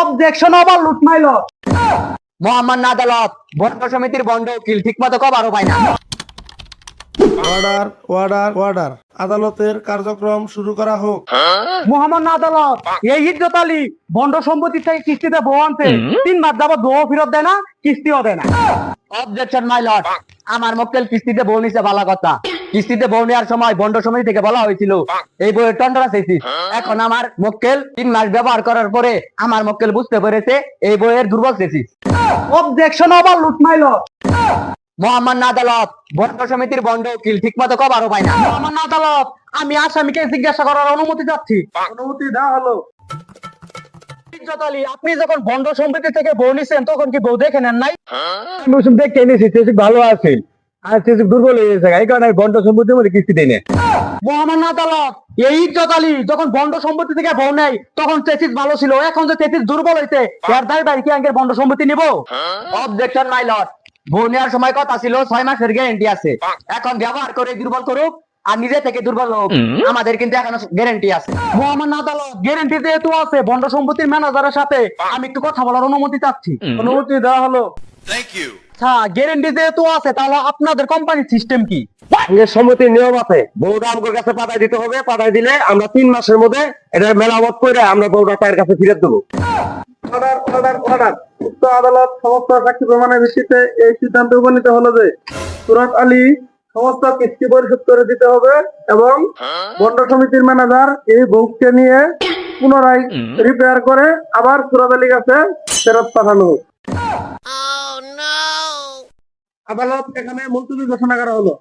Objection আবার লুট mile Mohammad আদালত বন্ড সমিতির বন্ড উকিল ঠিক মতো কবারও পায় না। অর্ডার অর্ডার অর্ডার আদালতের কার্যক্রম শুরু করা হোক। মোহাম্মদ আদালত এই ইজ্জত আলী বন্ড সম্পত্তি থেকে কিস্তিতে বউ আনছে তিন মাস যাবত বউ ফেরত দেয় না কিস্তিও দেয় না। অবজেকশন মাই লর্ড আমার মক্কেল কিস্তিতে বউ নিছে ভালো কথা। কিস্তিতে বউ নেওয়ার সময় বন্ড সমিতি থেকে বলা হয়েছিল এই বইয়ের টন্ডরা চেয়েছিস এখন আমার মক্কেল তিন মাস ব্যবহার করার পরে আমার মক্কেল বুঝতে পেরেছে এই বইয়ের দুর্বল অবজেকশন আবার লুট মাইল মোহাম্মদ আদালত বন্ড সমিতির বন্ড উকিল ঠিক মতো কবারও পায় না। মোহাম্মদ আদালত আমি আসামিকে জিজ্ঞাসা করার অনুমতি চাচ্ছি। অনুমতি দেওয়া হলো। আপনি যখন বন্ড সম্পত্তি থেকে বউ নিছেন তখন কি বউ দেখে নেন নাই? আমি দেখে এনেছি চেসিক ভালো আছে। আর চেসিক দুর্বল হয়ে গেছে এই কারণে বন্ড সম্পত্তির মধ্যে কিস্তি দেয় না। মোহাম্মদ আদালত এই ইজ্জত যখন বন্ড সম্পত্তি থেকে বউ নেই তখন চেসিস ভালো ছিল। এখন যে চেসিস দুর্বল হয়েছে এর দায় বাড়ি কি আঙ্কের বন্ড সম্পত্তি নিবো? অবজেকশন মাই লর্ড বউ নেওয়ার সময় কথা ছিল ছয় মাসের গ্যারেন্টি আছে। এখন ব্যবহার করে দুর্বল করুক আর নিজে থেকে দুর্বল হোক আমাদের কিন্তু এখনও গ্যারেন্টি আছে। আদালত গ্যারেন্টি যেহেতু আছে বন্ড সম্পত্তির ম্যানেজারের সাথে আমি একটু কথা বলার অনুমতি চাচ্ছি। অনুমতি দেওয়া হলো। Thank you. হ্যাঁ গ্যারেন্টি যেহেতু আছে তাহলে আপনাদের কোম্পানির সিস্টেম কি? সম্মতির নিয়ম আছে বউটা আমাদের কাছে পাঠাই দিতে হবে পাঠাই দিলে আমরা তিন মাসের মধ্যে এটা মেলামত করে আমরা বউটা পায়ের কাছে ফিরে দেবো। Order order order. উক্ত আদালত সমস্ত সাক্ষী প্রমাণের ভিত্তিতে এই সিদ্ধান্ত উপনীত হলো যে সুরত আলী সমস্ত কিস্তি পরিশোধ করে দিতে হবে এবং বন্ড সমিতির ম্যানেজার এই বউকে নিয়ে পুনরায় রিপেয়ার করে আবার সুরত আলীর কাছে ফেরত পাঠানো হোক। আদালত এখানে মুলতবি ঘোষণা করা হলো।